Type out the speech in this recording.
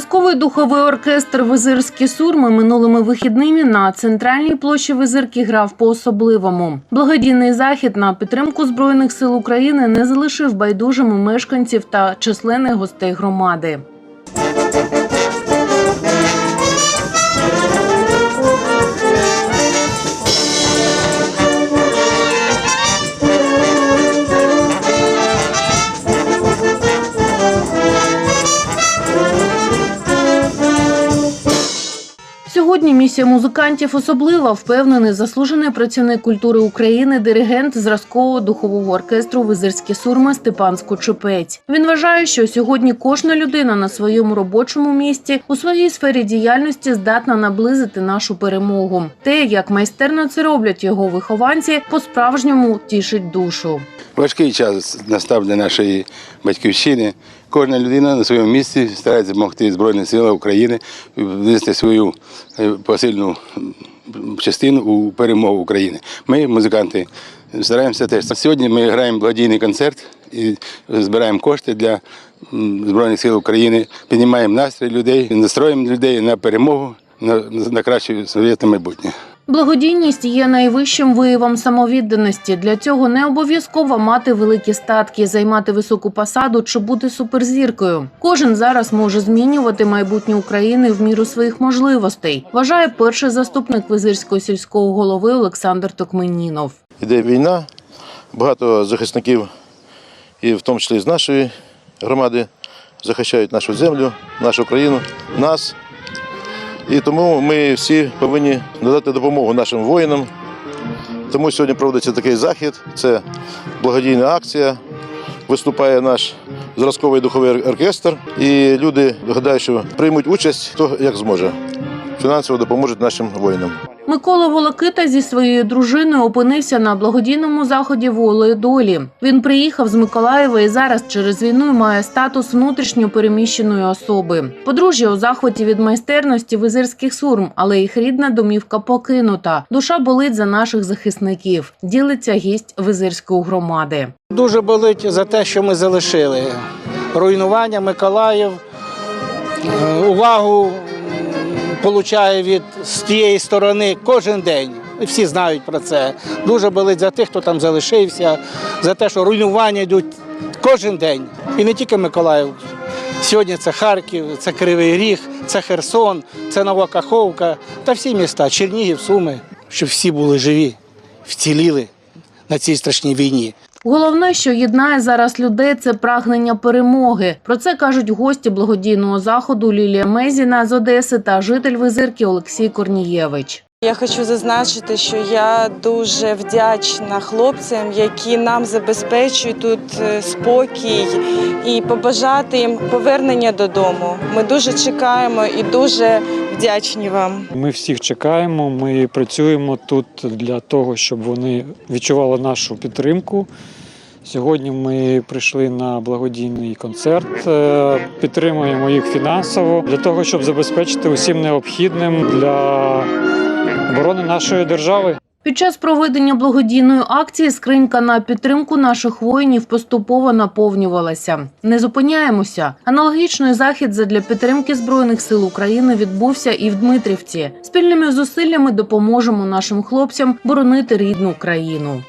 Зразковий духовий оркестр Визирські сурми минулими вихідними на центральній площі Визирки грав по-особливому. Благодійний захід на підтримку збройних сил України не залишив байдужими мешканців та численних гостей громади. Сьогодні місія музикантів особлива, впевнений заслужений працівник культури України, диригент зразкового духового оркестру Визирські сурми Степан Скочепець. Він вважає, що сьогодні кожна людина на своєму робочому місці у своїй сфері діяльності здатна наблизити нашу перемогу. Те, як майстерно це роблять його вихованці, по-справжньому тішить душу. Важкий час настав для нашої батьківщини. Кожна людина на своєму місці старається допомогти Збройним силам України внести свою е, посильну частину у перемогу України. Ми, музиканти, стараємося теж. Сьогодні ми граємо благодійний концерт і збираємо кошти для Збройних сил України, піднімаємо настрій людей, настроїмо людей на перемогу, на, на краще совєтне майбутнє. Благодійність є найвищим виявом самовідданості. Для цього не обов'язково мати великі статки, займати високу посаду чи бути суперзіркою. Кожен зараз може змінювати майбутнє України в міру своїх можливостей. Вважає перший заступник визирського сільського голови Олександр Токменінов. Іде війна, багато захисників, і в тому числі з нашої громади, захищають нашу землю, нашу країну, нас. І тому ми всі повинні надати допомогу нашим воїнам. Тому сьогодні проводиться такий захід. Це благодійна акція. Виступає наш зразковий духовий оркестр. І люди гадаю, що приймуть участь, хто як зможе. Фінансово допоможуть нашим воїнам. Микола Волокита зі своєю дружиною опинився на благодійному заході волої долі. Він приїхав з Миколаєва і зараз через війну має статус внутрішньо переміщеної особи. Подружжя у захваті від майстерності визирських сурм, але їх рідна домівка покинута. Душа болить за наших захисників. Ділиться гість визирської громади. Дуже болить за те, що ми залишили. Руйнування Миколаїв, е, увагу отримує від з тієї сторони кожен день. І Всі знають про це. Дуже болить за тих, хто там залишився, за те, що руйнування йдуть кожен день. І не тільки Миколаїв. Сьогодні це Харків, це Кривий Ріг, це Херсон, це Нова Каховка та всі міста, Чернігів, Суми, щоб всі були живі, вціліли на цій страшній війні. Головне, що єднає зараз людей, це прагнення перемоги. Про це кажуть гості благодійного заходу Лілія Мезіна з Одеси та житель визирки Олексій Корнієвич. Я хочу зазначити, що я дуже вдячна хлопцям, які нам забезпечують тут е, спокій, і побажати їм повернення додому. Ми дуже чекаємо і дуже вдячні вам. Ми всіх чекаємо. Ми працюємо тут для того, щоб вони відчували нашу підтримку. Сьогодні ми прийшли на благодійний концерт, е, підтримуємо їх фінансово для того, щоб забезпечити усім необхідним для оборони нашої держави. Під час проведення благодійної акції скринька на підтримку наших воїнів поступово наповнювалася. Не зупиняємося. Аналогічний захід задля підтримки збройних сил України відбувся і в Дмитрівці. Спільними зусиллями допоможемо нашим хлопцям боронити рідну країну.